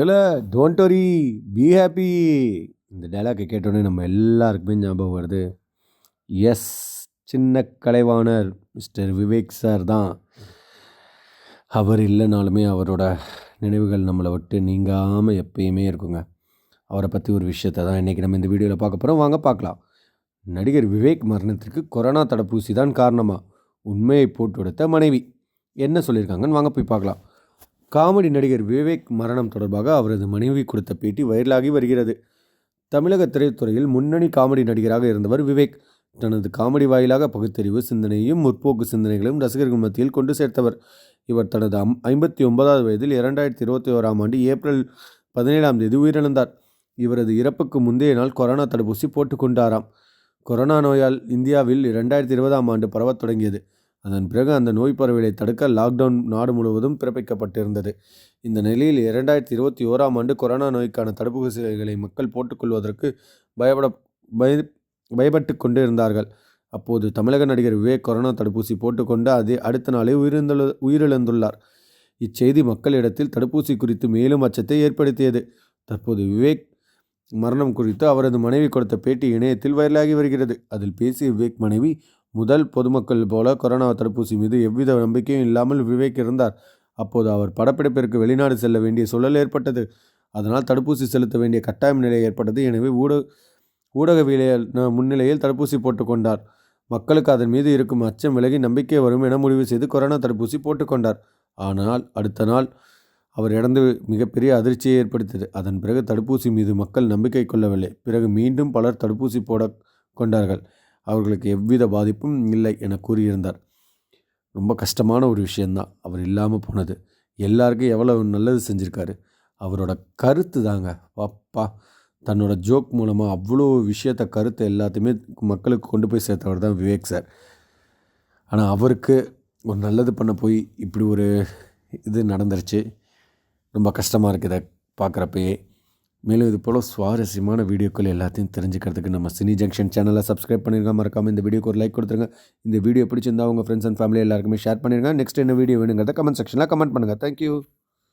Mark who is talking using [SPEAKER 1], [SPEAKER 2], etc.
[SPEAKER 1] இல்லை don't worry be happy இந்த டைலாக்கை கேட்டோடனே நம்ம எல்லாருக்குமே ஞாபகம் வருது. எஸ் சின்ன கலைவாணர் மிஸ்டர் விவேக் சார் தான். அவர் இல்லைனாலுமே அவரோட நினைவுகள் நம்மளை விட்டு நீங்காமல் எப்பயுமே இருக்குங்க. அவரை பற்றி ஒரு விஷயத்தை தான் இன்றைக்கி நம்ம இந்த வீடியோவில் பார்க்க போகிறோம் வாங்க பார்க்கலாம். நடிகர் விவேக் மரணத்திற்கு கொரோனா தடுப்பூசி தான் காரணமாக உண்மையை போட்டு கொடுத்த மனைவி. என்ன சொல்லியிருக்காங்கன்னு வாங்க போய் பார்க்கலாம். காமெடி நடிகர் விவேக் மரணம் தொடர்பாக அவரது மனைவி கொடுத்த பேட்டி வைரலாகி வருகிறது. தமிழக திரைத்துறையில் முன்னணி காமெடி நடிகராக இருந்தவர் விவேக். தனது காமெடி வாயிலாக பகுத்தறிவு சிந்தனையும் முற்போக்கு சிந்தனைகளையும் ரசிகர்கள் மத்தியில் கொண்டு சேர்த்தவர். இவர் தனது அம் ஐம்பத்தி ஒன்பதாவது வயதில் இரண்டாயிரத்தி இருபத்தி ஓராம் ஆண்டு ஏப்ரல் பதினேழாம் தேதி உயிரிழந்தார். இவரது இறப்புக்கு முந்தைய நாள் கொரோனா தடுப்பூசி போட்டுக்கொண்டாராம் கொரோனா நோயால் இந்தியாவில் இரண்டாயிரத்தி இருபதாம் ஆண்டு பரவத் தொடங்கியது. அதன் பிறகு அந்த நோய் பரவலை தடுக்க லாக்டவுன் நாடு முழுவதும் பிறப்பிக்கப்பட்டிருந்தது. இந்த நிலையில் இரண்டாயிரத்தி இருபத்தி ஓராம் ஆண்டு கொரோனா நோய்க்கான தடுப்பூசிகளை மக்கள் போட்டுக்கொள்வதற்கு பயப்பட பய பயப்பட்டு கொண்டு இருந்தார்கள் அப்போது தமிழக நடிகர் விவேக் கொரோனா தடுப்பூசி போட்டுக்கொண்டு அதே அடுத்த நாளே உயிரிழந்துள்ள உயிரிழந்துள்ளார். இச்செய்தி மக்களிடத்தில் தடுப்பூசி குறித்து மேலும் அச்சத்தை ஏற்படுத்தியது. தற்போது விவேக் மரணம் குறித்து அவரது மனைவி கொடுத்த பேட்டி இணையத்தில் வைரலாகி வருகிறது. அதில் பேசிய விவேக் மனைவி முதல் பொதுமக்கள் போல கொரோனா தடுப்பூசி மீது எவ்வித நம்பிக்கையும் இல்லாமல் விவேக் இருந்தார் அப்போது அவர் படப்பிடிப்பிற்கு வெளிநாடு செல்ல வேண்டிய சூழல் ஏற்பட்டது. அதனால் தடுப்பூசி செலுத்த வேண்டிய கட்டாயம் நிலை ஏற்பட்டது. எனவே ஊடக ஊடகவியல் முன்னிலையில் தடுப்பூசி போட்டுக்கொண்டார் மக்களுக்கு அதன் மீது இருக்கும் அச்சம் விலகி நம்பிக்கை வரும் என முடிவு செய்து கொரோனா தடுப்பூசி போட்டுக்கொண்டார் ஆனால் அடுத்த நாள் அவர் இறந்து மிகப்பெரிய அதிர்ச்சியை ஏற்படுத்தியது. அதன் பிறகு தடுப்பூசி மீது மக்கள் நம்பிக்கை கொள்ளவில்லை. பிறகு மீண்டும் பலர் தடுப்பூசி போட கொண்டார்கள். அவர்களுக்கு எவ்வித பாதிப்பும் இல்லை என கூறியிருந்தார். ரொம்ப கஷ்டமான ஒரு விஷயந்தான். அவர் இல்லாமல் போனது. எல்லாருக்கும் எவ்வளோ நல்லது செஞ்சுருக்காரு. அவரோட கருத்து தாங்க. பாப்பா தன்னோட ஜோக் மூலமாக அவ்வளோ விஷயத்த கருத்தை எல்லாத்தையுமே மக்களுக்கு கொண்டு போய் சேர்த்தவர் தான் விவேக் சார். ஆனால் அவருக்கு ஒரு நல்லது பண்ண போய் இப்படி ஒரு இது நடந்துருச்சு. ரொம்ப கஷ்டமாக இருக்குது இதை பார்க்குறப்பயே மேலும் இது போல் சுவாரஸ்யமான வீடியோக்கள் எல்லாத்தையும் தெரிஞ்சுக்கிறதுக்கு நம்ம சினி ஜங்ஷன் சேனலை சப்ஸ்கிரைப் பண்ணிருங்க. மறக்காமல் இந்த வீடியோக்கு ஒரு லைக் கொடுத்துருங்க. இந்த வீடியோ பிடிச்சிருந்தா உங்கள் ஃப்ரெண்ட்ஸ் அண்ட் ஃபேமிலி எல்லாருக்குமே ஷேர் பண்ணிடுங்க நெக்ஸ்ட் என்ன வீடியோ வேணுங்கிறத கமெண்ட் செக்ஷனில் கமெண்ட் பண்ணுங்கள் தேங்க்யூ